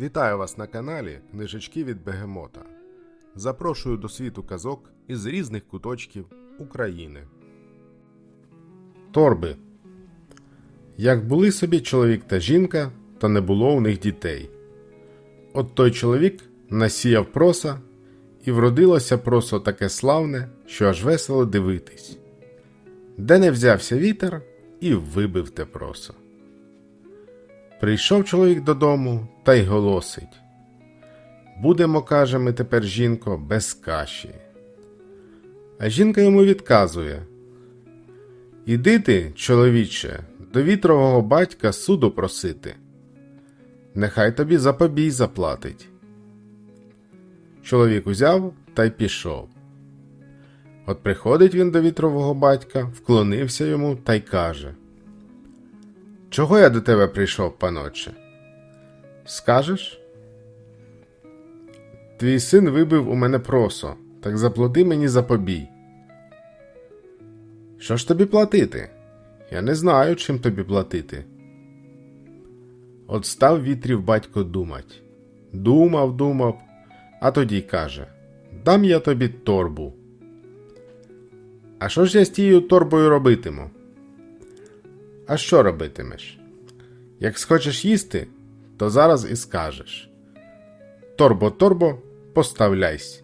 Вітаю вас на каналі Книжечки від Бегемота. Запрошую до світу казок із різних куточків України. Торби. Як були собі чоловік та жінка, то не було у них дітей. От той чоловік насіяв проса, і вродилося просо таке славне, що аж весело дивитись. Де не взявся вітер і вибив те просо. Прийшов чоловік додому та й голосить. Будемо, каже ми тепер, жінко, без каші. А жінка йому відказує Іди ти, чоловіче, до вітрового батька суду просити. Нехай тобі за побій заплатить. Чоловік узяв та й пішов. От приходить він до вітрового батька, вклонився йому та й каже Чого я до тебе прийшов, паноче? Скажеш? Твій син вибив у мене просо, так заплати мені за побій. Що ж тобі платити? Я не знаю, чим тобі платити. От став вітрів батько думать. Думав, думав, а тоді каже Дам я тобі торбу. А що ж я з тією торбою робитиму? А що робитимеш? Як схочеш їсти, то зараз і скажеш Торбо, торбо, поставляйсь.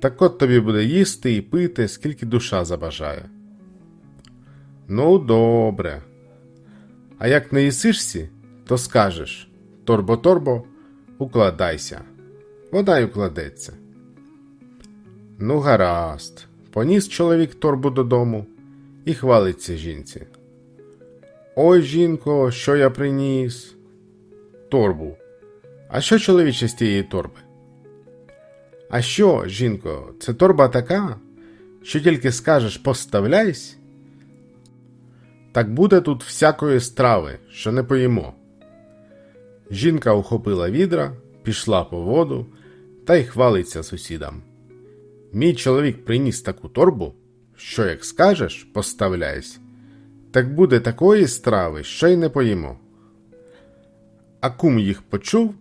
Так от тобі буде їсти і пити, скільки душа забажає. Ну, добре. А як не їсишся, то скажеш Торбо, торбо, укладайся. Вода й укладеться. Ну, гаразд. Поніс чоловік торбу додому і хвалиться жінці. Ой, жінко, що я приніс? Торбу. А що чоловіче з тієї торби? А що, жінко, це торба така, що тільки скажеш поставляйсь? Так буде тут всякої страви, що не поїмо. Жінка ухопила відра, пішла по воду та й хвалиться сусідам. Мій чоловік приніс таку торбу, що як скажеш, поставляйсь, так буде такої страви, що й не поїмо. А кум їх почув,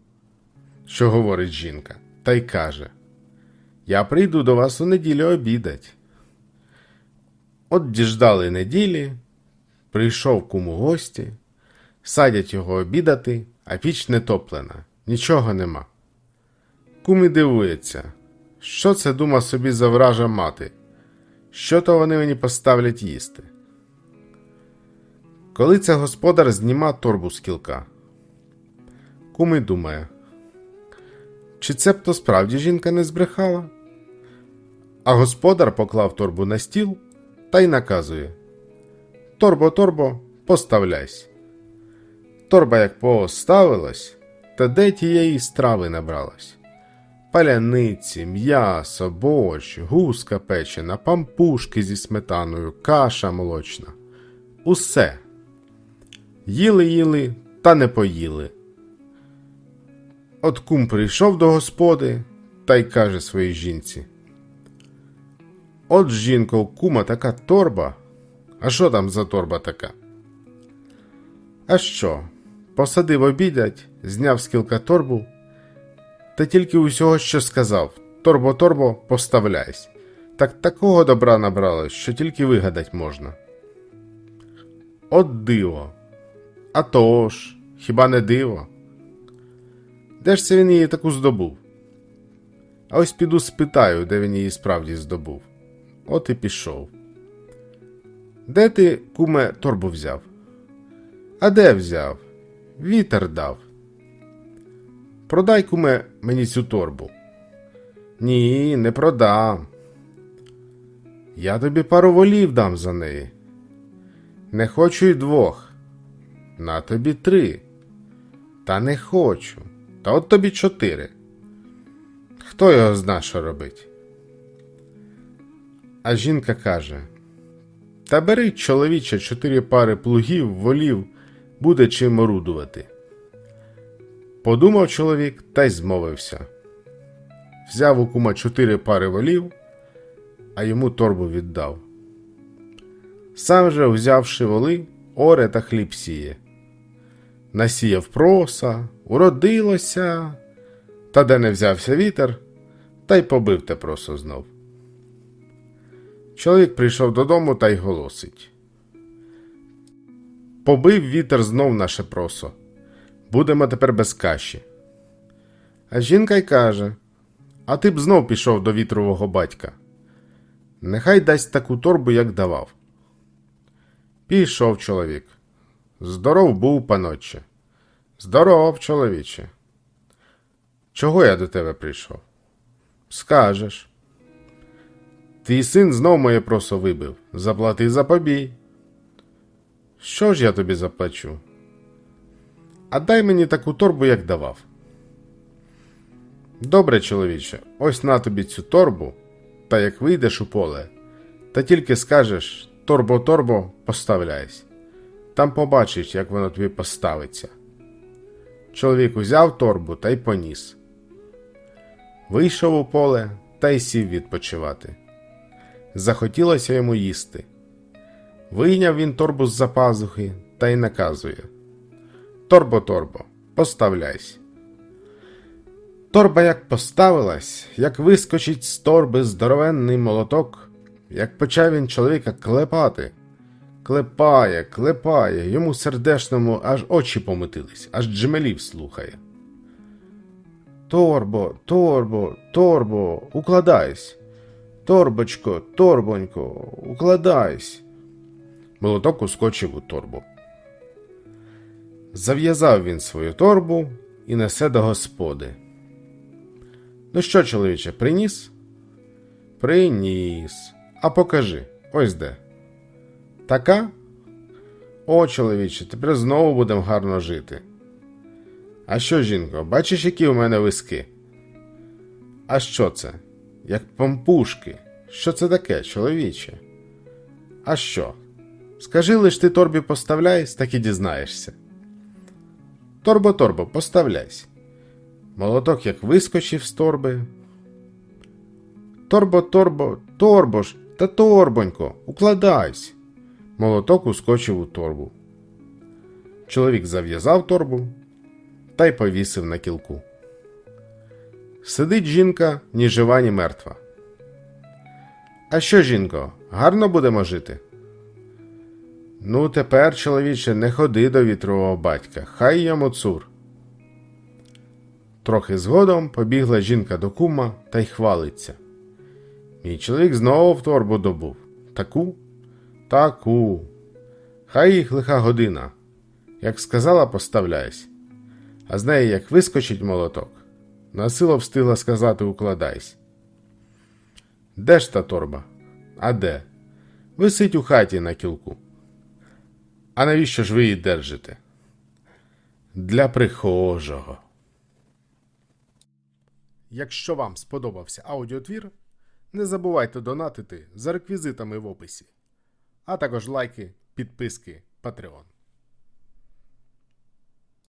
що говорить жінка, та й каже Я прийду до вас у неділю обідать. От діждали неділі, прийшов кум у гості, садять його обідати, а піч не топлена, нічого нема. Кум і дивується, що це дума собі за вража мати, що то вони мені поставлять їсти. Коли це господар зніма торбу з кілка. Кум і думає, чи це б то справді жінка не збрехала? А господар поклав торбу на стіл та й наказує Торбо, торбо, поставляйсь. Торба як поставилась, та де тієї страви набралась. Паляниці, м'ясо, борщ, гуска печена, пампушки зі сметаною, каша молочна. Усе. Їли їли, та не поїли. От кум прийшов до господи та й каже своїй жінці. От жінко, у кума така торба. А що там за торба така? А що? Посадив обідать, зняв з кілка торбу, та тільки усього, що сказав Торбо, торбо, поставляйсь. Так такого добра набралось, що тільки вигадать можна. От диво. А то ж, хіба не диво? Де ж це він її таку здобув? А ось піду спитаю, де він її справді здобув. От і пішов. Де ти, куме, торбу взяв? А де взяв? Вітер дав. Продай, куме, мені цю торбу. Ні, не продам. Я тобі пару волів дам за неї. Не хочу й двох. На тобі три. Та не хочу. Та от тобі чотири. Хто його зна, що робить? А жінка каже: Та бери, чоловіче, чотири пари плугів, волів, буде чим орудувати. Подумав чоловік та й змовився. Взяв у кума чотири пари волів, а йому торбу віддав. Сам же, взявши воли, оре та хліб сіє. Насіяв проса, уродилося, та де не взявся вітер, та й побив те просо знов. Чоловік прийшов додому та й голосить. Побив вітер знов наше просо. Будемо тепер без каші. А жінка й каже: А ти б знов пішов до вітрового батька. Нехай дасть таку торбу, як давав. Пішов чоловік. Здоров був, панотче. Здоров, чоловіче. Чого я до тебе прийшов? Скажеш. Твій син знов моє просо вибив. Заплати за побій. Що ж я тобі заплачу? А дай мені таку торбу, як давав. Добре, чоловіче, ось на тобі цю торбу, та як вийдеш у поле, та тільки скажеш торбо, торбо, поставляйся. Там побачиш, як воно тобі поставиться. Чоловік узяв торбу та й поніс. Вийшов у поле та й сів відпочивати. Захотілося йому їсти. Вийняв він торбу з-за пазухи та й наказує: Торбо, торбо, поставляйся. Торба як поставилась, як вискочить з торби здоровенний молоток, як почав він чоловіка клепати. Клепає, клепає, йому сердешному аж очі помитились, аж джмелів слухає. Торбо, торбо, торбо, укладайсь. Торбочко, торбонько, укладайсь. Молоток ускочив у торбу. Зав'язав він свою торбу і несе до господи. Ну що, чоловіче, приніс? Приніс. А покажи, ось де. Така? О, чоловіче, тепер знову будемо гарно жити. А що, жінко, бачиш, які у мене виски? А що це? Як пампушки. Що це таке, чоловіче? А що? Скажи лиш ти торбі поставляйсь, так і дізнаєшся. Торбо, торбо, поставляйся. Молоток як вискочив з торби. Торбо, торбо, торбо ж, та торбонько, укладайсь. Молоток ускочив у торбу. Чоловік зав'язав торбу та й повісив на кілку. Сидить жінка ні жива, ні мертва. А що, жінко, гарно будемо жити? Ну, тепер, чоловіче, не ходи до вітрового батька, хай йому цур. Трохи згодом побігла жінка до кума та й хвалиться. Мій чоловік знову в торбу добув. Таку? Таку. Хай їх лиха година. Як сказала, поставляйсь. А з неї як вискочить молоток. Насило встигла сказати укладайсь. Де ж та торба? А де? Висить у хаті на кілку. А навіщо ж ви її держите? Для прихожого. Якщо вам сподобався аудіотвір, не забувайте донатити за реквізитами в описі, а також лайки, підписки, Patreon.